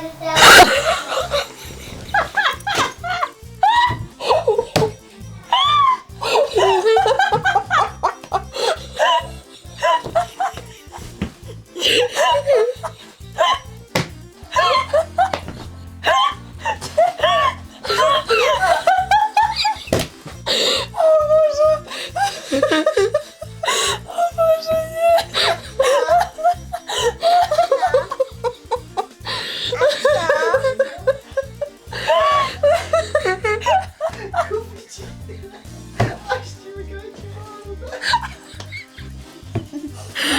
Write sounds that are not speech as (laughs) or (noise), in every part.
Ha ha ha!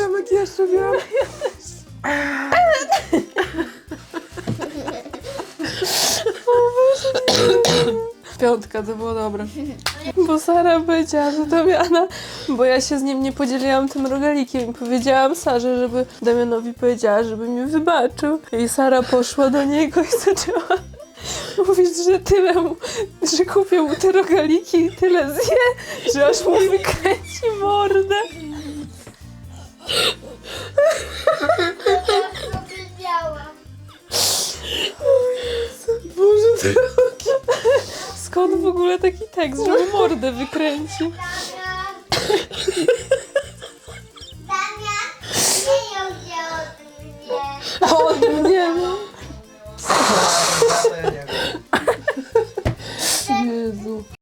Ja makijaż robiłam. Piątka, to było dobre. Bo Sara powiedziała do Damiana, bo ja się z nim nie podzieliłam tym rogalikiem i powiedziałam Sarze, żeby Damianowi powiedziała, żeby mi wybaczył. I Sara poszła do niego i zaczęła mówić, że tyle mu, że kupię mu te rogaliki i tyle zje, że aż mu wykręci mordę. Drogi. (laughs) Skąd w ogóle taki tekst, żeby mordę wykręcił? Damian, nie ją się od mnie. Od mnie.